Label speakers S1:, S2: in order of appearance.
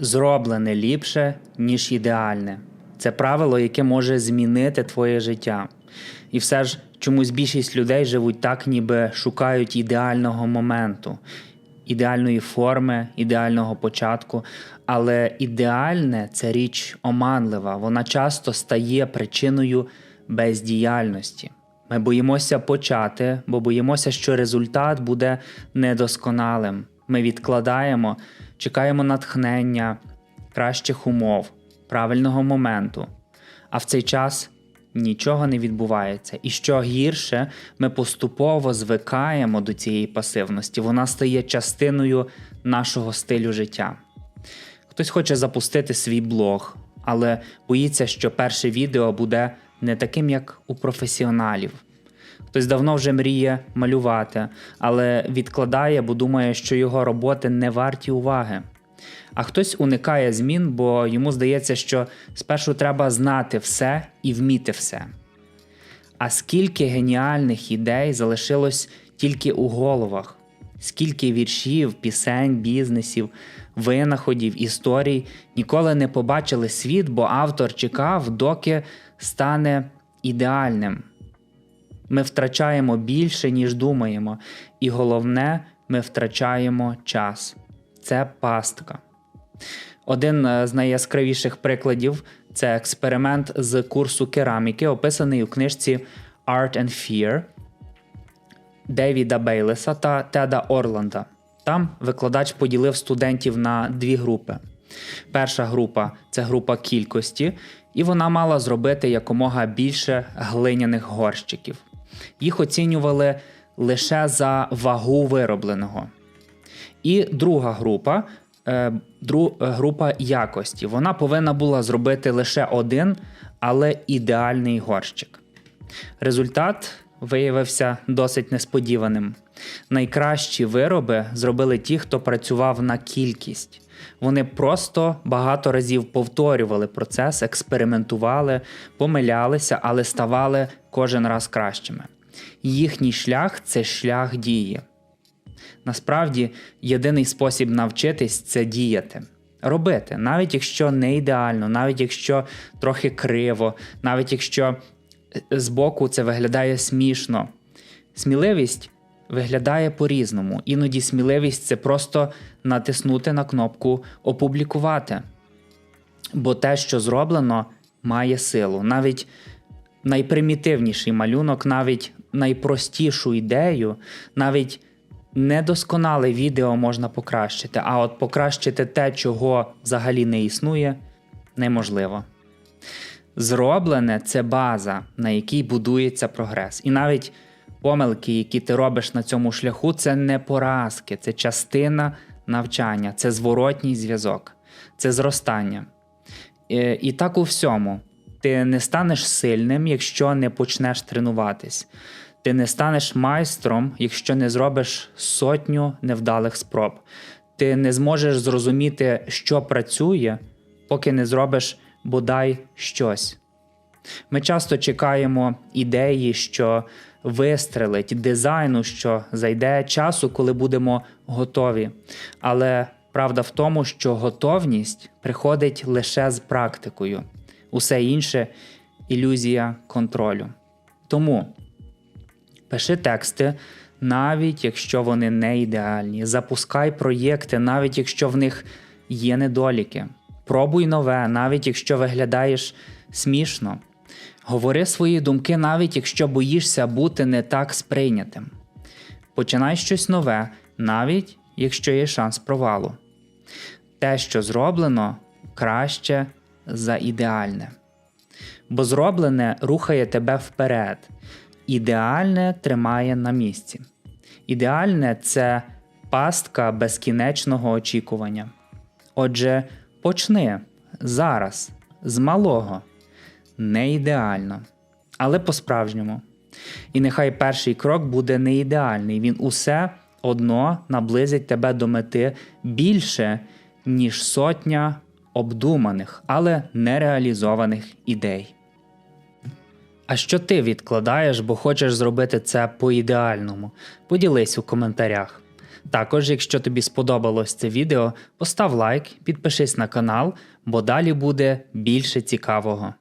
S1: Зроблене ліпше, ніж ідеальне. Це правило, яке може змінити твоє життя. І все ж чомусь більшість людей живуть так, ніби шукають ідеального моменту, ідеальної форми, ідеального початку. Але ідеальне це річ оманлива, вона часто стає причиною бездіяльності. Ми боїмося почати, бо боїмося, що результат буде недосконалим. Ми відкладаємо, чекаємо натхнення, кращих умов, правильного моменту. А в цей час нічого не відбувається. І що гірше, ми поступово звикаємо до цієї пасивності. Вона стає частиною нашого стилю життя. Хтось хоче запустити свій блог, але боїться, що перше відео буде не таким, як у професіоналів. Хтось давно вже мріє малювати, але відкладає, бо думає, що його роботи не варті уваги. А хтось уникає змін, бо йому здається, що спершу треба знати все і вміти все. А скільки геніальних ідей залишилось тільки у головах, скільки віршів, пісень, бізнесів, винаходів, історій ніколи не побачили світ, бо автор чекав, доки стане ідеальним. Ми втрачаємо більше, ніж думаємо, і головне, ми втрачаємо час. Це пастка. Один е, з найяскравіших прикладів це експеримент з курсу кераміки, описаний у книжці Art and Fear Девіда Бейлеса та Теда Орланда. Там викладач поділив студентів на дві групи. Перша група це група кількості, і вона мала зробити якомога більше глиняних горщиків. Їх оцінювали лише за вагу виробленого. І друга група е, дру, е, група якості. Вона повинна була зробити лише один, але ідеальний горщик. Результат виявився досить несподіваним. Найкращі вироби зробили ті, хто працював на кількість. Вони просто багато разів повторювали процес, експериментували, помилялися, але ставали кожен раз кращими. Їхній шлях це шлях дії. Насправді, єдиний спосіб навчитись це діяти. Робити, навіть якщо не ідеально, навіть якщо трохи криво, навіть якщо е, збоку це виглядає смішно. Сміливість виглядає по-різному. Іноді сміливість це просто натиснути на кнопку Опублікувати. Бо те, що зроблено, має силу. Навіть найпримітивніший малюнок, навіть найпростішу ідею, навіть недосконале відео можна покращити, а от покращити те, чого взагалі не існує, неможливо. Зроблене це база, на якій будується прогрес. І навіть помилки, які ти робиш на цьому шляху, це не поразки, це частина навчання, це зворотній зв'язок, це зростання. І, і так у всьому. Ти не станеш сильним, якщо не почнеш тренуватись. Ти не станеш майстром, якщо не зробиш сотню невдалих спроб. Ти не зможеш зрозуміти, що працює, поки не зробиш бодай щось. Ми часто чекаємо ідеї, що вистрелить, дизайну, що зайде часу, коли будемо готові. Але правда в тому, що готовність приходить лише з практикою, усе інше ілюзія контролю. Тому пиши тексти, навіть якщо вони не ідеальні. Запускай проєкти, навіть якщо в них є недоліки. Пробуй нове, навіть якщо виглядаєш смішно. Говори свої думки, навіть якщо боїшся бути не так сприйнятим. Починай щось нове, навіть якщо є шанс провалу. Те, що зроблено, краще за ідеальне. Бо зроблене рухає тебе вперед, ідеальне тримає на місці. Ідеальне це пастка безкінечного очікування. Отже, почни зараз, з малого не ідеально, але по-справжньому. І нехай перший крок буде не ідеальний, він усе одно наблизить тебе до мети більше, ніж сотня обдуманих, але нереалізованих ідей. А що ти відкладаєш, бо хочеш зробити це по ідеальному? Поділись у коментарях. Також, якщо тобі сподобалось це відео, постав лайк, підпишись на канал, бо далі буде більше цікавого.